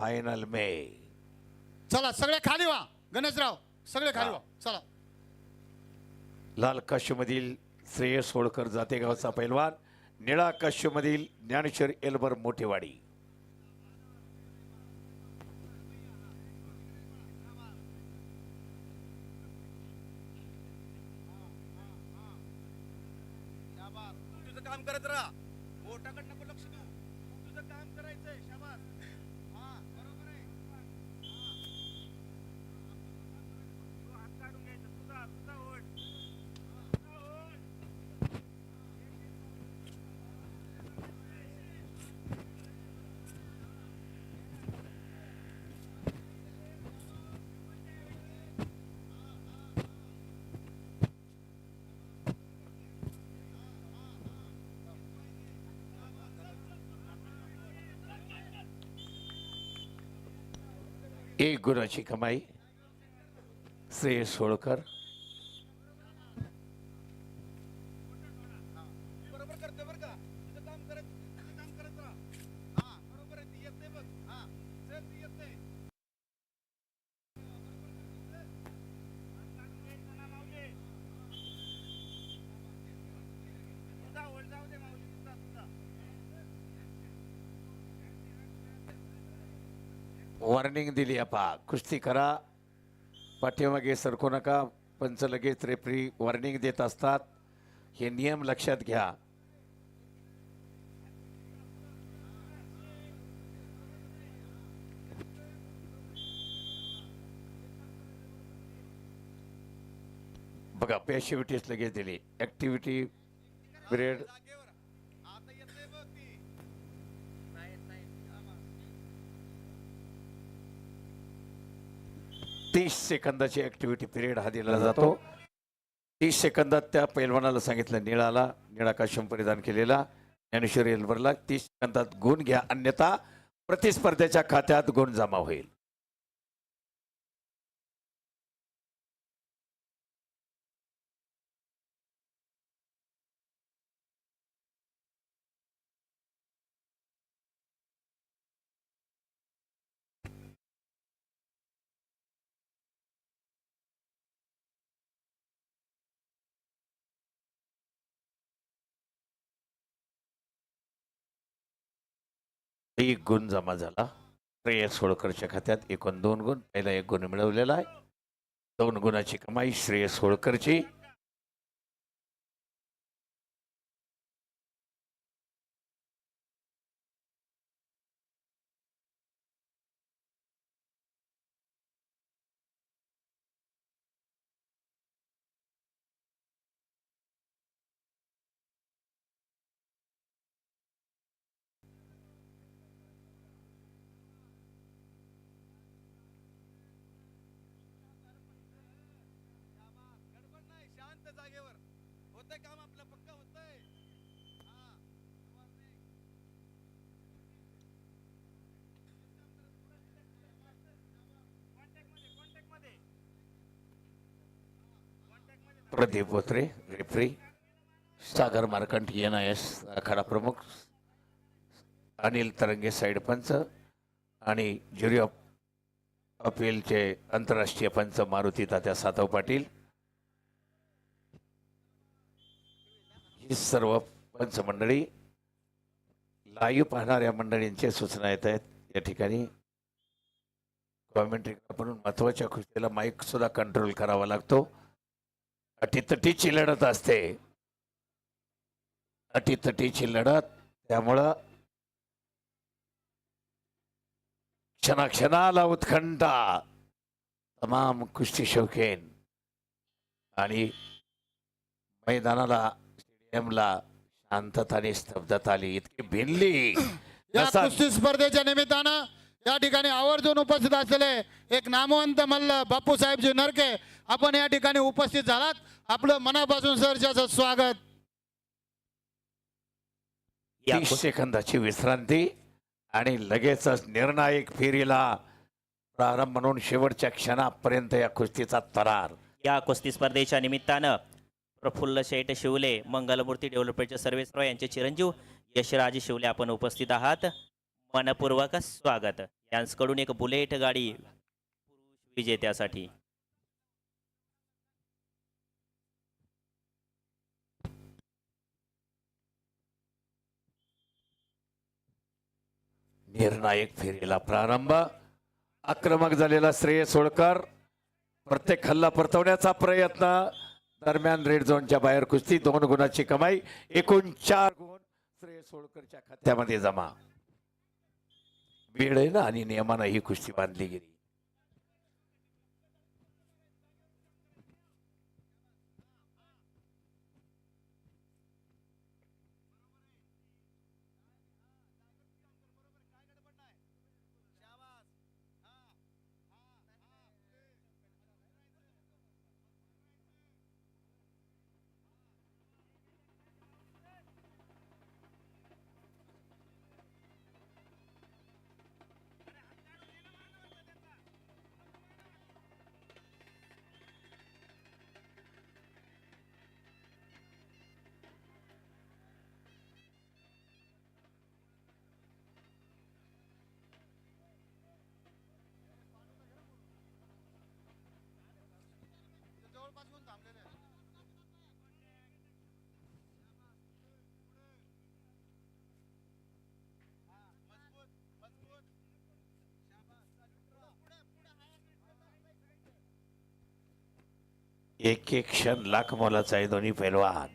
Final में चला सगळे खाली व्हा. गणेशराव सगळे खाली व्हा. चला. लाल कश्यमधील श्रेयस होळकर जातेगावचा पैलवान. निळा कश्यमधील ज्ञानेश्वर एल्बर मोठेवाडी. तू तुझं काम करत राहा. बोटाकडे नको लक्ष देऊ तुझं काम करायचंय. एक गुणाची कमाई श्रेयस होळकर बरोबर करतोय बरं का तुझं काम करत तुझं काम करत राहा हा बरोबर आहे ती येते बघ हा चल ती येते तुझा ओढ जाऊ दे माऊली तुझा तुझा वॉर्निंग दिली पहा. कुस्ती करा. पाठीमागे सरकू नका. पंच लगेच रेफरी वॉर्निंग देत असतात. हे नियम लक्षात घ्या. बघा पॅशिव्हिटीज लगेच दिली. ऍक्टिव्हिटी पिरियड जागेवर आता येते बघ ती तीस सेकंदाची ऍक्टिव्हिटी पिरियड हा दिला जातो. तीस सेकंदात त्या पैलवानाला सांगितलं निळाला. निळा काश्यम परिधान केलेला ज्ञानेश्वर एल्बरला तीस सेकंदात गुण घ्या अन्यथा प्रतिस्पर्ध्याच्या खात्यात गुण जमा होईल. एक गुण जमा झाला. श्रेयस होळकरच्या खात्यात एकूण दोन गुण. पहिला एक गुण मिळवलेला आहे. दोन गुणाची कमाई Shreyas होळकरची. Pradeep Botre referee Sagar Markant N I S आखाडा प्रमुख अनिल तरंगे साईड पंच आणि ज्युरी ऑफ अपीलचे आंतरराष्ट्रीय पंच मारुती तात्या सातव पाटील. ही सर्व पंच मंडळी लाईव्ह पाहणाऱ्या मंडळींचे सूचना येत आहेत. या ठिकाणी कॉमेंट्री म्हणून महत्त्वाच्या कुस्तीला माईक सुद्धा कंट्रोल करावा लागतो. अटीतटीची लढत असते. अटीतटीची लढत त्यामुळं क्षणाक्षणाला उत्खंठा तमाम कुस्ती शौकीन. आणि मैदानाला स्टेडियमला शांतता आणि स्तब्धता आली. इतकी भिनली या कुस्ती स्पर्धेच्या निमित्तानं या ठिकाणी आवर्जून उपस्थित असलेले एक नामवंत मल्ल बापूसाहेबजी नरके आपण या ठिकाणी उपस्थित झालात. आपलं मनापासून सरच्याचं स्वागत. तीस सेकंदाची विश्रांती आणि लगेचच निर्णायक फेरीला प्रारंभ म्हणून शेवटच्या क्षणापर्यंत या कुस्तीचा तरार. या कुस्ती स्पर्धेच्या निमित्तानं प्रफुल्ल शेठ शिवले मंगलमूर्ती डेव्हलपमेंटचे सर्वेसराव यांचे चिरंजीव यशराज शिवले आपण उपस्थित आहात. मनपूर्वक स्वागत. यांचकडून एक बुलेट गाडी पुरुष विजेत्यासाठी. निर्णायक फेरीला प्रारंभ. आक्रमक झालेला श्रेय सोळकर प्रत्येक हल्ला परतवण्याचा प्रयत्न. दरम्यान रेड झोनच्या बाहेर कुस्ती दोन गुणाची कमाई एकूण चार गुण श्रेय सोळकरच्या खात्यामध्ये जमा. वेळ आहे ना आणि नियमानं ही कुस्ती बांधली गेली. एक एक क्षण लाख मोलाचा आहे दोन्ही पैलवान.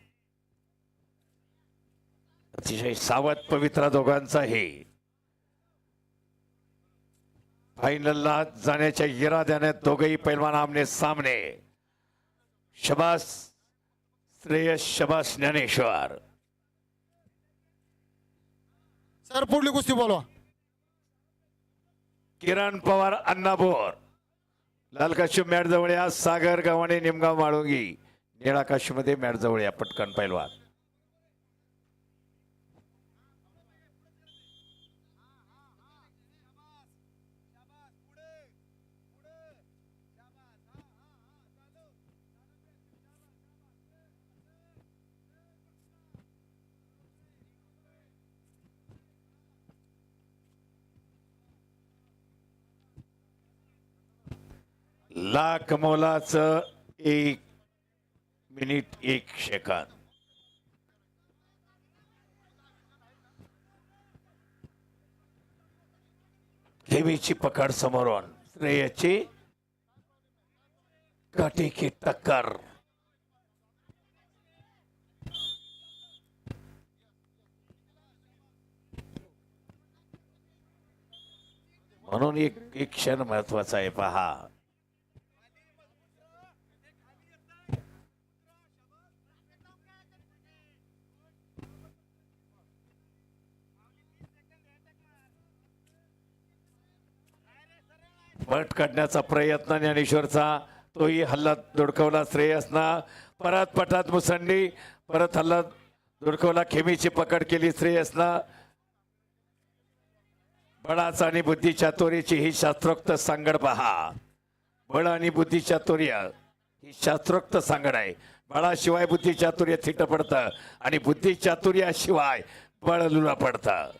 अतिशय सावध पवित्रा दोघांचा आहे फायनलला जाण्याच्या इराद्याने दोघही पैलवान आमने सामने. शबास श्रेयस शबास ज्ञानेश्वर. सर पुढली कुस्ती बोलवा. किरण पवार अण्णाभोर. लाल काश्यप मॅट जवळ या सागर गव्हाणे निमगाव माळुंगी. निळा काश्यपमध्ये मॅट जवळ या पटकन पैलवान. लाख मोलाचं एक मिनिट एक सेकंद. देवीची पकड समोरून श्रेयाची काटेकी टक्कर. म्हणून एक एक क्षण महत्त्वाचा आहे पहा. पट काढण्याचा प्रयत्न ज्ञानेश्वरचा. तोही हल्ला धुडकवला श्रेयसना. परत पटात मुसंडी परत हल्ला दुडकवला खेमीची पकड केली श्रेयसना. बळाचा आणि बुद्धी चातुर्याची ही शास्त्रोक्त सांगड पहा. बळ आणि बुद्धी चातुर्य ही शास्त्रोक्त सांगड आहे. बळाशिवाय बुद्धी चातुर्य थिट पडतं आणि बुद्धी चातुर्याशिवाय बळ लुला पडतं.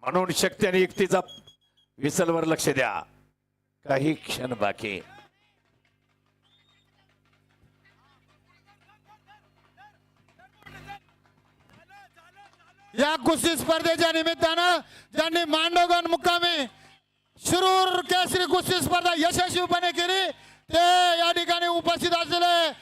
म्हणून शक्ती आणि युक्तीचा विसलवर लक्ष द्या. काही क्षण बाकी. या कुस्ती स्पर्धेच्या निमित्तानं ज्यांनी मांडवगण मुक्कामी शिरूर केसरी कुस्ती स्पर्धा यशस्वीपणे केली ते या ठिकाणी उपस्थित असलेले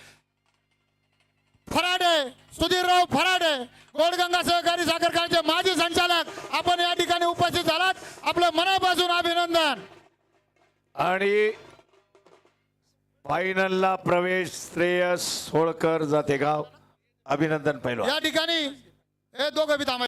फराडे सुधीरराव फराडे गोडगंगा सहकारी साखर माजी संचालक आपण या ठिकाणी उपस्थित झालात. आपलं मनापासून अभिनंदन. आणि फायनलला प्रवेश श्रेयस होळकर जाते गाव अभिनंदन पहिलं या ठिकाणी हे दोघं बी थांबा.